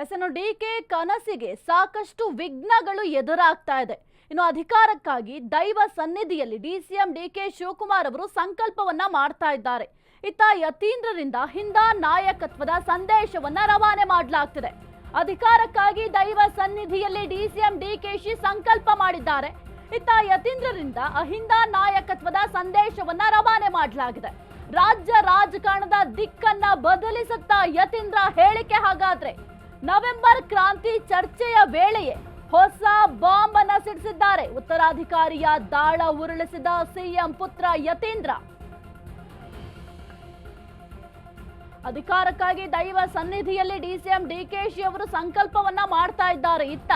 S ಇನ್ನು D K ಕನಸಿಗೆ ಸಾಕಷ್ಟು ವಿಘ್ನಗಳು ಎದುರಾಗ್ತಾ ಇದೆ. ಇನ್ನು ಅಧಿಕಾರಕ್ಕಾಗಿ ದೈವ ಸನ್ನಿಧಿಯಲ್ಲಿ D DCM D K Shivakumar ಅವರು ಸಂಕಲ್ಪವನ್ನ ಮಾಡ್ತಾ ಇದ್ದಾರೆ. ಇತ್ತ ಯತೀಂದ್ರರಿಂದ ಹಿಂದ ನಾಯಕತ್ವದ ಸಂದೇಶವನ್ನ ರವಾನೆ ಮಾಡಲಾಗ್ತಿದೆ. ಅಧಿಕಾರಕ್ಕಾಗಿ ದೈವ ಸನ್ನಿಧಿಯಲ್ಲಿ ಡಿ ಸಿಎಂ ಡಿ ಕೆ ಶಿ ಸಂಕಲ್ಪ ಮಾಡಿದ್ದಾರೆ. ಇತ್ತ ಯತೀಂದ್ರರಿಂದ ಅಹಿಂದ ನಾಯಕತ್ವದ ಸಂದೇಶವನ್ನ ರವಾನೆ ಮಾಡಲಾಗಿದೆ. ರಾಜ್ಯ ರಾಜಕಾರಣದ ದಿಕ್ಕನ್ನ ಬದಲಿಸುತ್ತಾ ಯತೀಂದ್ರ ಹೇಳಿಕೆ ಹಾಗಾದ್ರೆ ನವೆಂಬರ್ ಕ್ರಾಂತಿ ಚರ್ಚೆಯ ವೇಳೆಯೇ ಹೊಸ ಬಾಂಬ್ ಅನ್ನ ಸಿಡಿಸಿದ್ದಾರೆ. ಉತ್ತರಾಧಿಕಾರಿಯ ದಾಳ ಉರುಳಿಸಿದ ಸಿಎಂ ಪುತ್ರ ಯತೀಂದ್ರ. ಅಧಿಕಾರಕ್ಕಾಗಿ ದೈವ ಸನ್ನಿಧಿಯಲ್ಲಿ ಡಿಸಿಎಂ ಡಿಕೆಶಿ ಅವರು ಸಂಕಲ್ಪವನ್ನ ಮಾಡ್ತಾ ಇದ್ದಾರೆ. ಇತ್ತ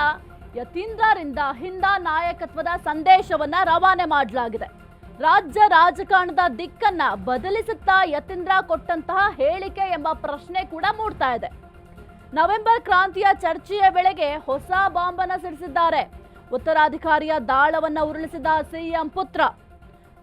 ಯತೀಂದ್ರರಿಂದ ಹಿಂದ ನಾಯಕತ್ವದ ಸಂದೇಶವನ್ನ ರವಾನೆ ಮಾಡಲಾಗಿದೆ. ರಾಜ್ಯ ರಾಜಕಾರಣದ ದಿಕ್ಕನ್ನ ಬದಲಿಸುತ್ತಾ ಯತೀಂದ್ರ ಕೊಟ್ಟಂತಹ ಹೇಳಿಕೆ ಎಂಬ ಪ್ರಶ್ನೆ ಕೂಡ ಮೂಡ್ತಾ ಇದೆ. ನವೆಂಬರ್ ಕ್ರಾಂತಿಯ ಚರ್ಚೆಯ ವೇಳೆಗೆ ಹೊಸ ಬಾಂಬನ್ನು ಸಿಡಿಸಿದ್ದಾರೆ. ಉತ್ತರಾಧಿಕಾರಿಯ ದಾಳವನ್ನ ಉರುಳಿಸಿದ ಸಿಎಂ ಪುತ್ರ.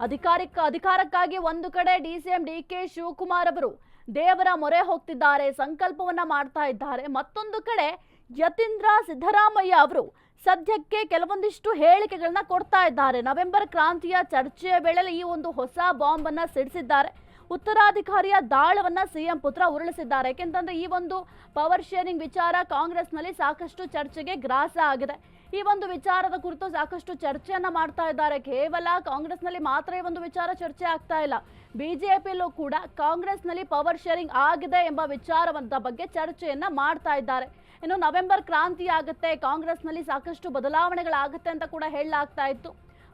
ಅಧಿಕಾರಿಕ, ಅಧಿಕಾರಕ್ಕಾಗಿ ಒಂದು ಕಡೆ ಡಿಸಿಎಂ ಡಿ ಕೆ ಶಿವಕುಮಾರ್ ಅವರು ದೇವರ ಮೊರೆ ಹೋಗ್ತಿದ್ದಾರೆ, ಸಂಕಲ್ಪವನ್ನ ಮಾಡ್ತಾ ಇದ್ದಾರೆ. ಮತ್ತೊಂದು ಕಡೆ ಯತೀಂದ್ರ ಸಿದ್ದರಾಮಯ್ಯ ಅವರು ಸದ್ಯಕ್ಕೆ ಕೆಲವೊಂದಿಷ್ಟು ಹೇಳಿಕೆಗಳನ್ನ ಕೊಡ್ತಾ ಇದ್ದಾರೆ. ನವೆಂಬರ್ ಕ್ರಾಂತಿಯ ಚರ್ಚೆಯ ವೇಳೆಯಲ್ಲಿ ಈ ಒಂದು ಹೊಸ ಬಾಂಬ್ ಅನ್ನ ಸಿಡಿಸಿದ್ದಾರೆ. ಉತ್ತರಾಧಿಕಾರಿಯ ದಾಳವನ್ನ ಸಿಎಂ ಪುತ್ರ ಉರುಳಿಸಿದ್ದಾರೆ. ಯಾಕೆಂತಂದ್ರೆ ಈ ಒಂದು ಪವರ್ ಶೇರಿಂಗ್ ವಿಚಾರ ಕಾಂಗ್ರೆಸ್ನಲ್ಲಿ ಸಾಕಷ್ಟು ಚರ್ಚೆಗೆ ಗ್ರಾಸ ಆಗಿದೆ. ಈ ಒಂದು ವಿಚಾರದ ಕುರಿತು ಸಾಕಷ್ಟು ಚರ್ಚೆಯನ್ನ ಮಾಡ್ತಾ ಇದ್ದಾರೆ. ಕೇವಲ ಕಾಂಗ್ರೆಸ್ನಲ್ಲಿ ಮಾತ್ರ ಈ ಒಂದು ವಿಚಾರ ಚರ್ಚೆ ಆಗ್ತಾ ಇಲ್ಲ. ಬಿಜೆಪಿಯಲ್ಲೂ ಕೂಡ ಕಾಂಗ್ರೆಸ್ನಲ್ಲಿ ಪವರ್ ಶೇರಿಂಗ್ ಆಗಿದೆ ಎಂಬ ವಿಚಾರವಂತ ಬಗ್ಗೆ ಚರ್ಚೆಯನ್ನ ಮಾಡ್ತಾ ಇದ್ದಾರೆ. ಇನ್ನು ನವೆಂಬರ್ ಕ್ರಾಂತಿ ಆಗುತ್ತೆ, ಕಾಂಗ್ರೆಸ್ನಲ್ಲಿ ಸಾಕಷ್ಟು ಬದಲಾವಣೆಗಳಾಗುತ್ತೆ ಅಂತ ಕೂಡ ಹೇಳಲಾಗ್ತಾ ಇತ್ತು.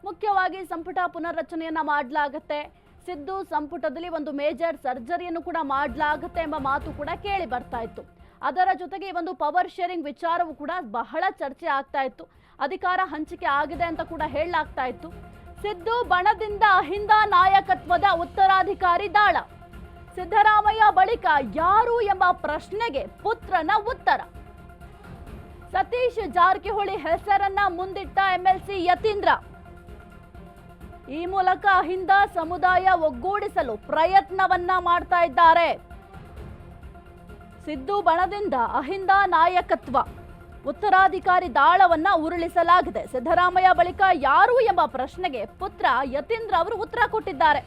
ಮುಖ್ಯವಾಗಿ ಸಂಪುಟ ಪುನರ್ರಚನೆಯನ್ನ ಮಾಡಲಾಗುತ್ತೆ. ಸಿದ್ದು ಸಂಪುಟದಲ್ಲಿ ಒಂದು ಮೇಜರ್ ಸರ್ಜರಿಯನ್ನು ಕೂಡ ಮಾಡಲಾಗುತ್ತೆ ಎಂಬ ಮಾತು ಕೂಡ ಕೇಳಿ ಬರ್ತಾ ಇತ್ತು. ಅದರ ಜೊತೆಗೆ ಒಂದು ಪವರ್ ಶೇರಿಂಗ್ ವಿಚಾರವೂ ಕೂಡ ಬಹಳ ಚರ್ಚೆ ಆಗ್ತಾ ಇತ್ತು. ಅಧಿಕಾರ ಹಂಚಿಕೆ ಆಗಿದೆ ಅಂತ ಕೂಡ ಹೇಳಲಾಗ್ತಾ ಇತ್ತು. ಸಿದ್ದು ಬಣದಿಂದ ಅಹಿಂದ ನಾಯಕತ್ವದ ಉತ್ತರಾಧಿಕಾರಿ ದಾಳ. ಸಿದ್ದರಾಮಯ್ಯ ಬಳಿಕ ಯಾರು ಎಂಬ ಪ್ರಶ್ನೆಗೆ ಪುತ್ರನ ಉತ್ತರ. ಸತೀಶ್ ಜಾರಕಿಹೊಳಿ ಹೆಸರನ್ನ ಮುಂದಿಟ್ಟ ಎಂಎಲ್ಸಿ ಯತೀಂದ್ರ. ಈ ಮೂಲಕ ಅಹಿಂದ ಸಮುದಾಯ ಒಗ್ಗೂಡಿಸಲು ಪ್ರಯತ್ನವನ್ನ ಮಾಡ್ತಾ ಇದ್ದಾರೆ. ಸಿದ್ದು ಬಣದಿಂದ ಅಹಿಂದ ನಾಯಕತ್ವ. ಉತ್ತರಾಧಿಕಾರಿ ದಾಳವನ್ನ ಉರುಳಿಸಲಾಗಿದೆ. ಸಿದ್ದರಾಮಯ್ಯ ಬಳಿಕ ಯಾರು ಎಂಬ ಪ್ರಶ್ನೆಗೆ ಪುತ್ರ ಯತೀಂದ್ರ ಅವರು ಉತ್ತರ ಕೊಟ್ಟಿದ್ದಾರೆ.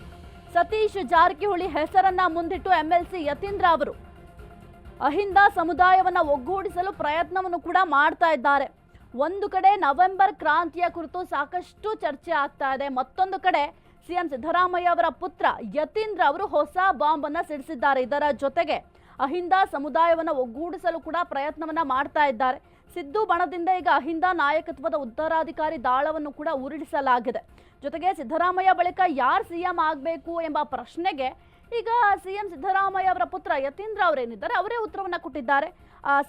ಸತೀಶ್ ಜಾರಕಿಹೊಳಿ ಹೆಸರನ್ನ ಮುಂದಿಟ್ಟು ಎಂಎಲ್ಸಿ ಯತೀಂದ್ರ ಅವರು ಅಹಿಂದ ಸಮುದಾಯವನ್ನ ಒಗ್ಗೂಡಿಸಲು ಪ್ರಯತ್ನವನ್ನು ಕೂಡ ಮಾಡ್ತಾ ಇದ್ದಾರೆ. ಒಂದು ಕಡೆ ನವೆಂಬರ್ ಕ್ರಾಂತಿಯ ಕುರಿತು ಸಾಕಷ್ಟು ಚರ್ಚೆ ಆಗ್ತಾ ಇದೆ. ಮತ್ತೊಂದು ಕಡೆ ಸಿಎಂ ಸಿದ್ದರಾಮಯ್ಯ ಅವರ ಪುತ್ರ ಯತೀಂದ್ರ ಅವರು ಹೊಸ ಬಾಂಬ್ ಅನ್ನ ಸಿಡಿಸಿದ್ದಾರೆ. ಇದರ ಜೊತೆಗೆ ಅಹಿಂದ ಸಮುದಾಯವನ್ನ ಒಗ್ಗೂಡಿಸಲು ಕೂಡ ಪ್ರಯತ್ನವನ್ನ ಮಾಡ್ತಾ ಇದ್ದಾರೆ. ಸಿದ್ದು ಬಣದಿಂದ ಈಗ ಅಹಿಂದ ನಾಯಕತ್ವದ ಉತ್ತರಾಧಿಕಾರಿ ದಾಳವನ್ನು ಕೂಡ ಉರುಳಿಸಲಾಗಿದೆ. ಜೊತೆಗೆ ಸಿದ್ದರಾಮಯ್ಯ ಬಳಿಕ ಯಾರು ಸಿಎಂ ಆಗಬೇಕು ಎಂಬ ಪ್ರಶ್ನೆಗೆ ಈಗ ಸಿಎಂ ಸಿದ್ದರಾಮಯ್ಯ ಅವರ ಪುತ್ರ ಯತೀಂದ್ರ ಅವರೇನಿದ್ದಾರೆ ಅವರೇ ಉತ್ತರವನ್ನ ಕೊಟ್ಟಿದ್ದಾರೆ.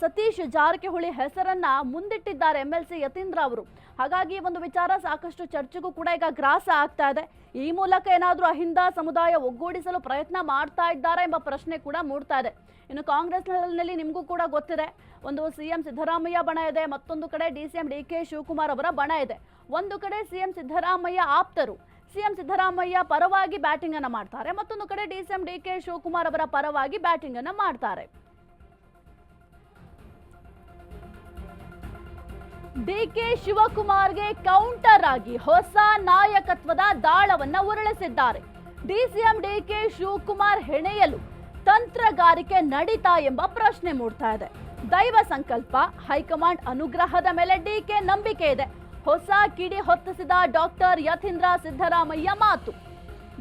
ಸತೀಶ್ ಜಾರಕಿಹೊಳಿ ಹೆಸರನ್ನ ಮುಂದಿಟ್ಟಿದ್ದಾರೆ ಎಂ ಎಲ್ ಸಿ ಯತೀಂದ್ರ ಅವರು. ಹಾಗಾಗಿ ಈ ಒಂದು ವಿಚಾರ ಸಾಕಷ್ಟು ಚರ್ಚೆಗೂ ಕೂಡ ಈಗ ಗ್ರಾಸ ಆಗ್ತಾ ಇದೆ. ಈ ಮೂಲಕ ಏನಾದರೂ ಅಹಿಂದ ಸಮುದಾಯ ಒಗ್ಗೂಡಿಸಲು ಪ್ರಯತ್ನ ಮಾಡ್ತಾ ಇದ್ದಾರೆ ಎಂಬ ಪ್ರಶ್ನೆ ಕೂಡ ಮೂಡ್ತಾ ಇದೆ. ಇನ್ನು ಕಾಂಗ್ರೆಸ್ನಲ್ಲಿ ನಿಮಗೂ ಕೂಡ ಗೊತ್ತಿದೆ, ಒಂದು ಸಿಎಂ ಸಿದ್ದರಾಮಯ್ಯ ಬಣ ಇದೆ, ಮತ್ತೊಂದು ಕಡೆ D C M D K Shivakumar ಅವರ ಬಣ ಇದೆ. ಒಂದು ಕಡೆ ಸಿಎಂ ಸಿದ್ದರಾಮಯ್ಯ ಆಪ್ತರು ಸಿಎಂ ಸಿದ್ದರಾಮಯ್ಯ ಪರವಾಗಿ ಬ್ಯಾಟಿಂಗ್ ಅನ್ನು ಮಾಡ್ತಾರೆ. ಮತ್ತೊಂದು ಕಡೆ ಡಿಸಿಎಂ ಡಿ ಕೆ ಶಿವಕುಮಾರ್ ಅವರ ಪರವಾಗಿ ಬ್ಯಾಟಿಂಗ್ ಅನ್ನು ಮಾಡ್ತಾರೆ. ಡಿಕೆ ಶಿವಕುಮಾರ್ಗೆ ಕೌಂಟರ್ ಆಗಿ ಹೊಸ ನಾಯಕತ್ವದ ದಾಳವನ್ನ ಉರುಳಿಸಿದ್ದಾರೆ. ಡಿಸಿಎಂ ಡಿಕೆ ಶಿವಕುಮಾರ್ ಹೆಣೆಯಲು ತಂತ್ರಗಾರಿಕೆ ನಡೀತಾ ಎಂಬ ಪ್ರಶ್ನೆ ಮೂಡ್ತಾ ಇದೆ. ದೈವ ಸಂಕಲ್ಪ, ಹೈಕಮಾಂಡ್ ಅನುಗ್ರಹದ ಮೇಲೆ ಡಿಕೆ ನಂಬಿಕೆ ಇದೆ. ಹೊಸ ಕಿಡಿ ಹೊತ್ತಿಸಿದ ಡಾಕ್ಟರ್ ಯತೀಂದ್ರ ಸಿದ್ದರಾಮಯ್ಯ ಮಾತು.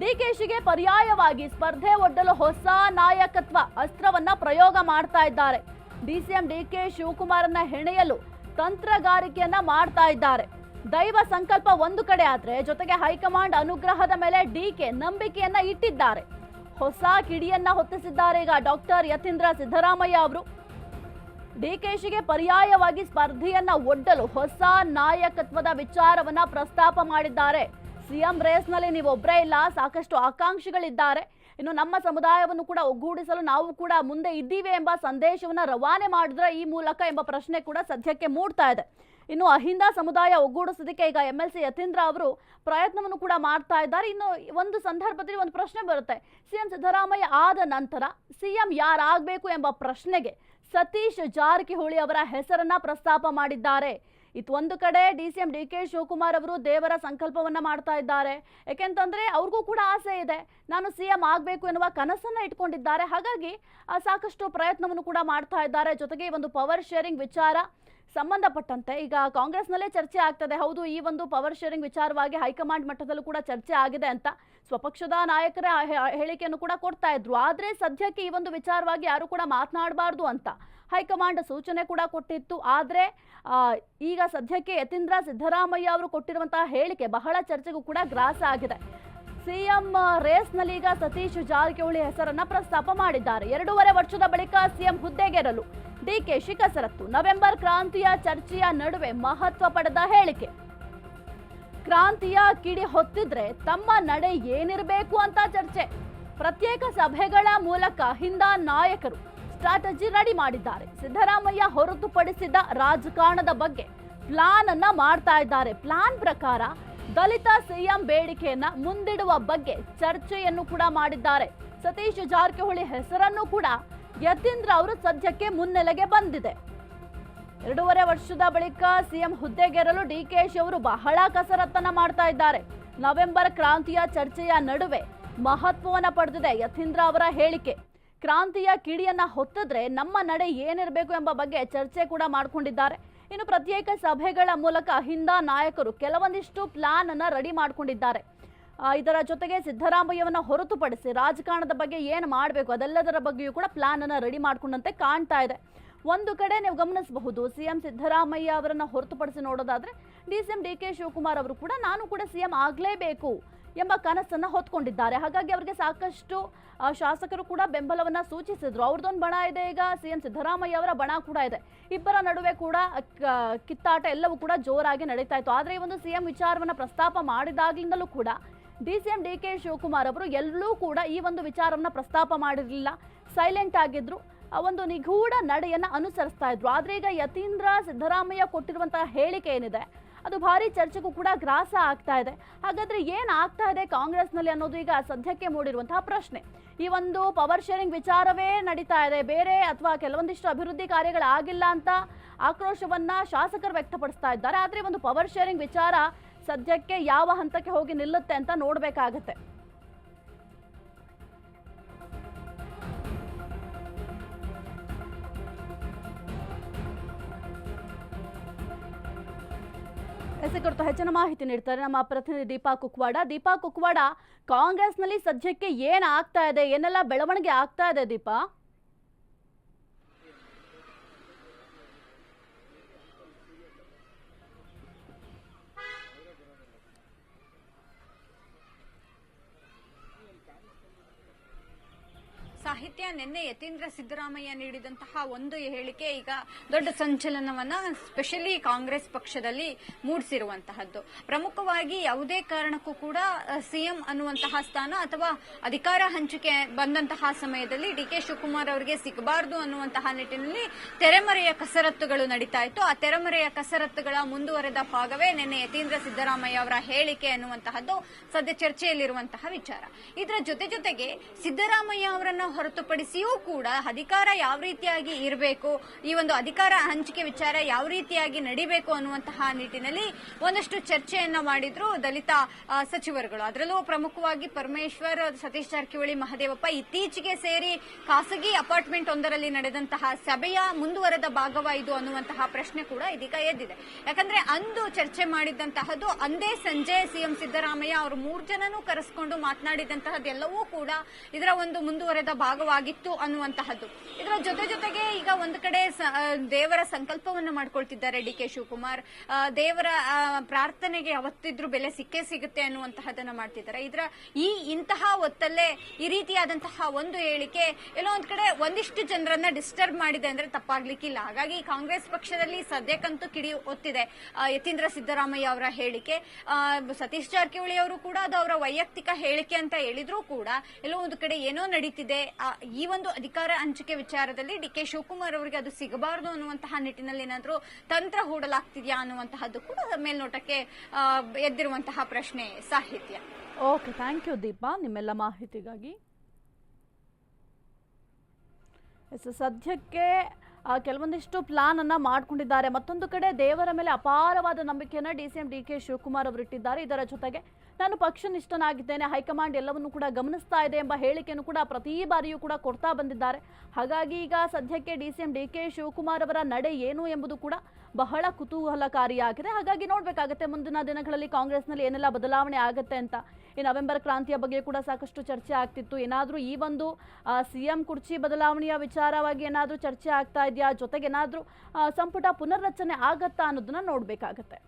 ಡಿಕೆಶಿಗೆ ಪರ್ಯಾಯವಾಗಿ ಸ್ಪರ್ಧೆ ಒಡ್ಡಲು ಹೊಸ ನಾಯಕತ್ವ ಅಸ್ತ್ರವನ್ನ ಪ್ರಯೋಗ ಮಾಡ್ತಾ ಇದ್ದಾರೆ. ಡಿಸಿಎಂ ಡಿಕೆ ಶಿವಕುಮಾರನ್ನ ಹೆಣೆಯಲು ತಂತ್ರಗಾರಿಕೆಯನ್ನ ಮಾಡ್ತಾ ಇದ್ದಾರೆ. ದೈವ ಸಂಕಲ್ಪ ಒಂದು ಕಡೆ ಆದ್ರೆ ಜೊತೆಗೆ ಹೈಕಮಾಂಡ್ ಅನುಗ್ರಹದ ಮೇಲೆ ಡಿಕೆ ನಂಬಿಕೆಯನ್ನ ಇಟ್ಟಿದ್ದಾರೆ. ಹೊಸ ಕಿಡಿಯನ್ನ ಹೊತ್ತಿಸಿದ್ದಾರೆ ಈಗ ಡಾಕ್ಟರ್ ಯತೀಂದ್ರ ಸಿದ್ದರಾಮಯ್ಯ ಅವರು. ಡಿಕೆಶಿಗೆ ಪರ್ಯಾಯವಾಗಿ ಸ್ಪರ್ಧೆಯನ್ನ ಒಡ್ಡಲು ಹೊಸ ನಾಯಕತ್ವದ ವಿಚಾರವನ್ನ ಪ್ರಸ್ತಾಪ ಮಾಡಿದ್ದಾರೆ. ಸಿಎಂ ರೇಸ್ನಲ್ಲಿ ನೀವು ಒಬ್ಬರೇ ಇಲ್ಲ, ಸಾಕಷ್ಟು ಆಕಾಂಕ್ಷಿಗಳಿದ್ದಾರೆ. ಇನ್ನು ನಮ್ಮ ಸಮುದಾಯವನ್ನು ಕೂಡ ಒಗ್ಗೂಡಿಸಲು ನಾವು ಕೂಡ ಮುಂದೆ ಇದ್ದೀವಿ ಎಂಬ ಸಂದೇಶವನ್ನ ರವಾನೆ ಮಾಡಿದ್ರೆ ಈ ಮೂಲಕ ಎಂಬ ಪ್ರಶ್ನೆ ಕೂಡ ಸದ್ಯಕ್ಕೆ ಮೂಡ್ತಾ ಇದೆ. ಇನ್ನು ಅಹಿಂದ ಸಮುದಾಯ ಒಗ್ಗೂಡಿಸೋದಕ್ಕೆ ಈಗ ಎಂ ಎಲ್ ಸಿ ಯತೀಂದ್ರ ಅವರು ಪ್ರಯತ್ನವನ್ನು ಕೂಡ ಮಾಡ್ತಾ ಇದ್ದಾರೆ. ಇನ್ನು ಒಂದು ಸಂದರ್ಭದಲ್ಲಿ ಒಂದು ಪ್ರಶ್ನೆ ಬರುತ್ತೆ. ಸಿಎಂ ಸಿದ್ದರಾಮಯ್ಯ ಆದ ನಂತರ ಸಿಎಂ ಯಾರಾಗಬೇಕು ಎಂಬ ಪ್ರಶ್ನೆಗೆ ಸತೀಶ್ ಜಾರಕಿಹೊಳಿ ಅವರ ಹೆಸರನ್ನ ಪ್ರಸ್ತಾಪ ಮಾಡಿದ್ದಾರೆ. ಇದು ಒಂದು ಕಡೆ D C M D K Shivakumar ಅವರು ದೇವರ ಸಂಕಲ್ಪವನ್ನ ಮಾಡ್ತಾ ಇದ್ದಾರೆ. ಯಾಕೆಂತಂದರೆ ಅವ್ರಿಗೂ ಕೂಡ ಆಸೆ ಇದೆ. ನಾನು ಸಿ ಎಂ ಆಗಬೇಕು ಎನ್ನುವ ಕನಸನ್ನ ಇಟ್ಕೊಂಡಿದ್ದಾರೆ. ಹಾಗಾಗಿ ಸಾಕಷ್ಟು ಪ್ರಯತ್ನವನ್ನು ಕೂಡ ಮಾಡ್ತಾ ಇದ್ದಾರೆ. ಜೊತೆಗೆ ಒಂದು ಪವರ್ ಶೇರಿಂಗ್ ವಿಚಾರ ಸಂಬಂಧಪಟ್ಟಂತೆ. ಈಗ ಕಾಂಗ್ರೆಸ್ನಲ್ಲೇ ಚರ್ಚೆ ಆಗ್ತದೆ. ಹೌದು, ಈ ಒಂದು ಪವರ್ ಶೇರಿಂಗ್ ವಿಚಾರವಾಗಿ ಹೈಕಮಾಂಡ್ ಮಟ್ಟದಲ್ಲೂ ಕೂಡ ಚರ್ಚೆ ಆಗಿದೆ ಅಂತ ಸ್ವಪಕ್ಷದ ನಾಯಕರ ಹೇಳಿಕೆಯನ್ನು ಕೂಡ ಕೊಡ್ತಾ ಇದ್ರು. ಆದರೆ ಸದ್ಯಕ್ಕೆ ಈ ಒಂದು ವಿಚಾರವಾಗಿ ಯಾರು ಕೂಡ ಮಾತನಾಡಬಾರ್ದು ಅಂತ ಹೈಕಮಾಂಡ್ ಸೂಚನೆ ಕೂಡ ಕೊಟ್ಟಿತ್ತು. ಆದರೆ ಈಗ ಸದ್ಯಕ್ಕೆ ಯತೀಂದ್ರ ಸಿದ್ದರಾಮಯ್ಯ ಅವರು ಕೊಟ್ಟಿರುವಂತಹ ಹೇಳಿಕೆ ಬಹಳ ಚರ್ಚೆಗೂ ಕೂಡ ಗ್ರಾಸ ಆಗಿದೆ. ಸಿಎಂ ರೇಸ್ನಲ್ಲಿ ಈಗ ಸತೀಶ್ ಜಾರಕಿಹೊಳಿ ಹೆಸರನ್ನ ಪ್ರಸ್ತಾಪ ಮಾಡಿದ್ದಾರೆ. ಎರಡೂವರೆ ವರ್ಷದ ಬಳಿಕ ಸಿಎಂ ಹುದ್ದೆಗೇರಲು ಡಿಕೆಶಿ ಕಸರತ್ತು ನವೆಂಬರ್ ಕ್ರಾಂತಿಯ ಚರ್ಚೆಯ ನಡುವೆ ಮಹತ್ವ ಪಡೆದ ಹೇಳಿಕೆ. ಕ್ರಾಂತಿಯ ಕಿಡಿ ಹೊತ್ತಿದ್ರೆ ತಮ್ಮ ನಡೆ ಏನಿರಬೇಕು ಅಂತ ಚರ್ಚೆ. ಪ್ರತ್ಯೇಕ ಸಭೆಗಳ ಮೂಲಕ ಹಿಂದ ನಾಯಕರು ಸ್ಟ್ರಾಟಜಿ ರೆಡಿ ಮಾಡಿದ್ದಾರೆ. ಸಿದ್ದರಾಮಯ್ಯ ಹೊರತುಪಡಿಸಿದ ರಾಜಕಾರಣದ ಬಗ್ಗೆ ಪ್ಲಾನ್ ಅನ್ನ ಮಾಡ್ತಾ ಇದ್ದಾರೆ. ಪ್ಲಾನ್ ಪ್ರಕಾರ ದಲಿತ ಸಿಎಂ ಬೇಡಿಕೆಯನ್ನ ಮುಂದಿಡುವ ಬಗ್ಗೆ ಚರ್ಚೆಯನ್ನು ಕೂಡ ಮಾಡಿದ್ದಾರೆ. ಸತೀಶ್ ಜಾರಕಿಹೊಳಿ ಹೆಸರನ್ನು ಕೂಡ ಯತೀಂದ್ರ ಅವರು ಸದ್ಯಕ್ಕೆ ಮುನ್ನೆಲೆಗೆ ಬಂದಿದೆ. ಎರಡೂವರೆ ವರ್ಷದ ಬಳಿಕ ಸಿಎಂ ಹುದ್ದೆಗೇರಲು ಡಿಕೆಶಿ ಅವರು ಬಹಳ ಕಸರತ್ತನ್ನ ಮಾಡ್ತಾ ಇದ್ದಾರೆ. ನವೆಂಬರ್ ಕ್ರಾಂತಿಯ ಚರ್ಚೆಯ ನಡುವೆ ಮಹತ್ವವನ್ನು ಪಡೆದಿದೆ ಯತೀಂದ್ರ ಅವರ ಹೇಳಿಕೆ. ಕ್ರಾಂತಿಯ ಕಿಡಿಯನ್ನ ಹೊತ್ತಿದ್ರೆ ನಮ್ಮ ನಡೆ ಏನಿರಬೇಕು ಎಂಬ ಬಗ್ಗೆ ಚರ್ಚೆ ಕೂಡ ಮಾಡಿಕೊಂಡಿದ್ದಾರೆ. ಇನ್ನು ಪ್ರತ್ಯೇಕ ಸಭೆಗಳ ಮೂಲಕ ಹಿಂದ ನಾಯಕರು ಕೆಲವೊಂದಿಷ್ಟು ಪ್ಲಾನ್ ಅನ್ನ ರೆಡಿ ಮಾಡಿಕೊಂಡಿದ್ದಾರೆ. ಇದರ ಜೊತೆಗೆ ಸಿದ್ದರಾಮಯ್ಯವನ್ನ ಹೊರತುಪಡಿಸಿ ರಾಜಕಾರಣದ ಬಗ್ಗೆ ಏನು ಮಾಡಬೇಕು? ಅದೆಲ್ಲದರ ಬಗ್ಗೆಯೂ ಕೂಡ ಪ್ಲಾನ್ ಅನ್ನ ರೆಡಿ ಮಾಡ್ಕೊಂಡಂತೆ ಕಾಣ್ತಾ ಇದೆ. ಒಂದು ಕಡೆ ನೀವು ಗಮನಿಸಬಹುದು, ಸಿಎಂ ಸಿದ್ದರಾಮಯ್ಯ ಅವರನ್ನ ಹೊರತುಪಡಿಸಿ ನೋಡೋದಾದ್ರೆ D C M D K Shivakumar ಅವರು ಕೂಡ ನಾನು ಕೂಡ ಸಿಎಂ ಆಗಲೇಬೇಕು ಎಂಬ ಕನಸನ್ನ ಹೊತ್ಕೊಂಡಿದ್ದಾರೆ. ಹಾಗಾಗಿ ಅವರಿಗೆ ಸಾಕಷ್ಟು ಶಾಸಕರು ಕೂಡ ಬೆಂಬಲವನ್ನ ಸೂಚಿಸಿದ್ರು. ಅವ್ರದ್ದೊಂದು ಬಣ ಇದೆ ಈಗ ಸಿಎಂ ಸಿದ್ದರಾಮಯ್ಯ ಅವರ ಬಣ ಕೂಡ ಇದೆ. ಇಬ್ಬರ ನಡುವೆ ಕೂಡ ಕಿತ್ತಾಟ ಎಲ್ಲವೂ ಕೂಡ ಜೋರಾಗಿ ನಡೀತಾ ಇತ್ತು. ಆದರೆ ಈ ಒಂದು ಸಿಎಂ ವಿಚಾರವನ್ನ ಪ್ರಸ್ತಾಪ ಮಾಡಿದಾಗ್ಲಿಂದಲೂ ಕೂಡ D C M D K Shivakumar ಅವರು ಎಲ್ಲೂ ಕೂಡ ಈ ಒಂದು ವಿಚಾರವನ್ನ ಪ್ರಸ್ತಾಪ ಮಾಡಿರಲಿಲ್ಲ. ಸೈಲೆಂಟ್ ಆಗಿದ್ರು. ಒಂದು ನಿಗೂಢ ನಡೆಯನ್ನ ಅನುಸರಿಸ್ತಾ ಇದ್ರು. ಆದರೆ ಈಗ ಯತೀಂದ್ರ ಸಿದ್ದರಾಮಯ್ಯ ಕೊಟ್ಟಿರುವಂತಹ ಹೇಳಿಕೆ ಏನಿದೆ? ಅದು ಭಾರಿ ಚರ್ಚೆಗೂ ಕೂಡ ಗ್ರಾಸ ಆಗ್ತಾ ಇದೆ. ಹಾಗಾದ್ರೆ ಏನ್ ಆಗ್ತಾ ಇದೆ ಕಾಂಗ್ರೆಸ್ನಲ್ಲಿ ಅನ್ನೋದು ಈಗ ಸದ್ಯಕ್ಕೆ ಮೂಡಿರುವಂತಹ ಪ್ರಶ್ನೆ. ಈ ಒಂದು ಪವರ್ ಶೇರಿಂಗ್ ವಿಚಾರವೇ ನಡೀತಾ ಇದೆ. ಬೇರೆ ಅಥವಾ ಕೆಲವೊಂದಿಷ್ಟು ಅಭಿವೃದ್ಧಿ ಕಾರ್ಯಗಳಾಗಿಲ್ಲ ಅಂತ ಆಕ್ರೋಶವನ್ನ ಶಾಸಕರು ವ್ಯಕ್ತಪಡಿಸ್ತಾ ಇದ್ದಾರೆ. ಆದ್ರೆ ಒಂದು ಪವರ್ ಶೇರಿಂಗ್ ವಿಚಾರ ಸದ್ಯಕ್ಕೆ ಯಾವ ಹಂತಕ್ಕೆ ಹೋಗಿ ನಿಲ್ಲುತ್ತೆ ಅಂತ ನೋಡಬೇಕಾಗತ್ತೆ. ಕುರಿತು ಹೆಚ್ಚಿನ ಮಾಹಿತಿ ನೀಡ್ತಾರೆ ನಮ್ಮ ಪ್ರತಿನಿಧಿ ದೀಪಾ ಕುಕ್ವಾಡ. ದೀಪಾ ಕುಕ್ವಾಡ, ಕಾಂಗ್ರೆಸ್ನಲ್ಲಿ ಸದ್ಯಕ್ಕೆ ಏನ್ ಆಗ್ತಾ ಇದೆ? ಏನೆಲ್ಲ ಬೆಳವಣಿಗೆ ಆಗ್ತಾ ಇದೆ ದೀಪಾ ಸಾಹಿತ್ಯ ನಿನ್ನೆ ಯತೀಂದ್ರ ಸಿದ್ದರಾಮಯ್ಯ ನೀಡಿದಂತಹ ಒಂದು ಹೇಳಿಕೆ ಈಗ ದೊಡ್ಡ ಸಂಚಲನವನ್ನ ಸ್ಪೆಷಲಿ ಕಾಂಗ್ರೆಸ್ ಪಕ್ಷದಲ್ಲಿ ಮೂಡಿಸಿರುವಂತಹದ್ದು. ಪ್ರಮುಖವಾಗಿ ಯಾವುದೇ ಕಾರಣಕ್ಕೂ ಕೂಡ ಸಿಎಂ ಅನ್ನುವಂತಹ ಸ್ಥಾನ ಅಥವಾ ಅಧಿಕಾರ ಹಂಚಿಕೆ ಬಂದಂತಹ ಸಮಯದಲ್ಲಿ ಡಿ ಕೆ ಶಿವಕುಮಾರ್ ಅವರಿಗೆ ಸಿಗಬಾರದು ಅನ್ನುವಂತಹ ನಿಟ್ಟಿನಲ್ಲಿ ತೆರೆಮರೆಯ ಕಸರತ್ತುಗಳು ನಡೀತಾ ಇತ್ತು. ಆ ತೆರೆಮರೆಯ ಕಸರತ್ತುಗಳ ಮುಂದುವರೆದ ಭಾಗವೇ ನಿನ್ನೆ ಯತೀಂದ್ರ ಸಿದ್ದರಾಮಯ್ಯ ಅವರ ಹೇಳಿಕೆ ಅನ್ನುವಂತಹದ್ದು ಸದ್ಯ ಚರ್ಚೆಯಲ್ಲಿರುವಂತಹ ವಿಚಾರ. ಇದರ ಜೊತೆ ಜೊತೆಗೆ ಸಿದ್ದರಾಮಯ್ಯ ಅವರನ್ನ ಹೊರತುಪಡಿಸಿಯೂ ಕೂಡ ಅಧಿಕಾರ ಯಾವ ರೀತಿಯಾಗಿ ಇರಬೇಕು, ಈ ಒಂದು ಅಧಿಕಾರ ಹಂಚಿಕೆ ವಿಚಾರ ಯಾವ ರೀತಿಯಾಗಿ ನಡಿಬೇಕು ಅನ್ನುವಂತಹ ನಿಟ್ಟಿನಲ್ಲಿ ಒಂದಷ್ಟು ಚರ್ಚೆಯನ್ನ ಮಾಡಿದ್ರು ದಲಿತ ಸಚಿವರುಗಳು. ಅದರಲ್ಲೂ ಪ್ರಮುಖವಾಗಿ ಪರಮೇಶ್ವರ್, ಸತೀಶ್ ಜಾರಕಿಹೊಳಿ, ಮಹದೇವಪ್ಪ ಇತ್ತೀಚೆಗೆ ಸೇರಿ ಖಾಸಗಿ ಅಪಾರ್ಟ್ಮೆಂಟ್ ಒಂದರಲ್ಲಿ ನಡೆದಂತಹ ಸಭೆಯ ಮುಂದುವರೆದ ಭಾಗವಾಯಿತು ಅನ್ನುವಂತಹ ಪ್ರಶ್ನೆ ಕೂಡ ಇದೀಗ ಎದ್ದಿದೆ. ಯಾಕಂದ್ರೆ ಅಂದು ಚರ್ಚೆ ಮಾಡಿದಂತಹದ್ದು, ಅಂದೇ ಸಂಜೆ ಸಿಎಂ ಸಿದ್ದರಾಮಯ್ಯ ಅವರು ಮೂರು ಜನನೂ ಕರೆಸ್ಕೊಂಡು ಮಾತನಾಡಿದಂತಹದ್ದೆಲ್ಲವೂ ಕೂಡ ಇದರ ಒಂದು ಮುಂದುವರೆದ ಭಾಗವಾಗಿತ್ತು ಅನ್ನುವಂತಹದ್ದು. ಇದರ ಜೊತೆ ಜೊತೆಗೆ ಈಗ ಒಂದು ಕಡೆ ದೇವರ ಸಂಕಲ್ಪವನ್ನು ಮಾಡ್ಕೊಳ್ತಿದ್ದಾರೆ ಡಿ ಕೆ ಶಿವಕುಮಾರ್. ದೇವರ ಪ್ರಾರ್ಥನೆಗೆ ಯಾವತ್ತಿದ್ರೂ ಬೆಲೆ ಸಿಕ್ಕೇ ಸಿಗುತ್ತೆ ಅನ್ನುವಂತಹದನ್ನ ಮಾಡ್ತಿದ್ದಾರೆ. ಇದರ ಈ ಇಂತಹ ಒತ್ತಲ್ಲೇ ಈ ರೀತಿಯಾದಂತಹ ಒಂದು ಹೇಳಿಕೆ ಎಲ್ಲೋ ಒಂದ್ ಕಡೆ ಒಂದಿಷ್ಟು ಜನರನ್ನ ಡಿಸ್ಟರ್ಬ್ ಮಾಡಿದೆ ಅಂದ್ರೆ ತಪ್ಪಾಗ್ಲಿಕ್ಕಿಲ್ಲ. ಹಾಗಾಗಿ ಕಾಂಗ್ರೆಸ್ ಪಕ್ಷದಲ್ಲಿ ಸದ್ಯಕ್ಕಂತೂ ಕಿಡಿ ಒತ್ತಿದೆ ಯತೀಂದ್ರ ಸಿದ್ದರಾಮಯ್ಯ ಅವರ ಹೇಳಿಕೆ. ಸತೀಶ್ ಜಾರಕಿಹೊಳಿ ಅವರು ಕೂಡ ಅದು ಅವರ ವೈಯಕ್ತಿಕ ಹೇಳಿಕೆ ಅಂತ ಹೇಳಿದ್ರು ಕೂಡ ಎಲ್ಲೋ ಒಂದು ಕಡೆ ಏನೋ ನಡೀತಿದೆ. ಈ ಒಂದು ಅಧಿಕಾರ ಹಂಚಿಕೆ ವಿಚಾರದಲ್ಲಿ ಡಿ ಕೆ ಶಿವಕುಮಾರ್ ಅವರಿಗೆ ಅದು ಸಿಗಬಾರದು ಅನ್ನುವಂತಹ ನಿಟ್ಟಿನಲ್ಲಿ ಏನಾದರೂ ತಂತ್ರ ಹೂಡಲಾಗ್ತಿದೆಯಾ ಅನ್ನುವಂತಹದ್ದು ಕೂಡ ಮೇಲ್ನೋಟಕ್ಕೆ ಎದ್ದಿರುವಂತಹ ಪ್ರಶ್ನೆ ಸಾಹಿತ್ಯ. Okay thank you Deepa. ನಿಮ್ಮೆಲ್ಲ ಮಾಹಿತಿಗಾಗಿ. ಎಸ್, ಸದ್ಯಕ್ಕೆ ಕೆಲವೊಂದಿಷ್ಟು ಪ್ಲಾನ್ ಅನ್ನ ಮಾಡಿಕೊಂಡಿದ್ದಾರೆ. ಮತ್ತೊಂದು ಕಡೆ ದೇವರ ಮೇಲೆ ಅಪಾರವಾದ ನಂಬಿಕೆಯನ್ನ D C M, D K Shivakumar ಅವರು ಇಟ್ಟಿದ್ದಾರೆ. ಇದರ ಜೊತೆಗೆ ನಾನು ಪಕ್ಷನಿಷ್ಠನಾಗಿದ್ದೇನೆ, ಹೈಕಮಾಂಡ್ ಎಲ್ಲವನ್ನು ಕೂಡ ಗಮನಿಸ್ತಾ ಇದೆ ಎಂಬ ಹೇಳಿಕೆಯನ್ನು ಕೂಡ ಪ್ರತಿ ಬಾರಿಯೂ ಕೂಡ ಕೊಡ್ತಾ ಬಂದಿದ್ದಾರೆ. ಹಾಗಾಗಿ ಈಗ ಸದ್ಯಕ್ಕೆ D C M D K Shivakumar ಅವರ ನಡೆ ಏನು ಎಂಬುದು ಕೂಡ ಬಹಳ ಕುತೂಹಲಕಾರಿಯಾಗಿದೆ. ಹಾಗಾಗಿ ನೋಡ್ಬೇಕಾಗತ್ತೆ, ಮುಂದಿನ ದಿನಗಳಲ್ಲಿ ಕಾಂಗ್ರೆಸ್ನಲ್ಲಿ ಏನೆಲ್ಲ ಬದಲಾವಣೆ ಆಗುತ್ತೆ ಅಂತ. ಈ ನವೆಂಬರ್ ಕ್ರಾಂತಿಯ ಬಗ್ಗೆ ಕೂಡ ಸಾಕಷ್ಟು ಚರ್ಚೆ ಆಗ್ತಿತ್ತು. ಏನಾದರೂ ಈ ಒಂದು ಸಿ ಎಂ ಕುರ್ಚಿ ಬದಲಾವಣೆಯ ವಿಚಾರವಾಗಿ ಏನಾದರೂ ಚರ್ಚೆ ಆಗ್ತಾ ಇದೆಯಾ? ಜೊತೆಗೆ ಏನಾದರೂ ಸಂಪುಟ ಪುನರ್ರಚನೆ ಆಗತ್ತಾ ಅನ್ನೋದನ್ನ ನೋಡಬೇಕಾಗತ್ತೆ.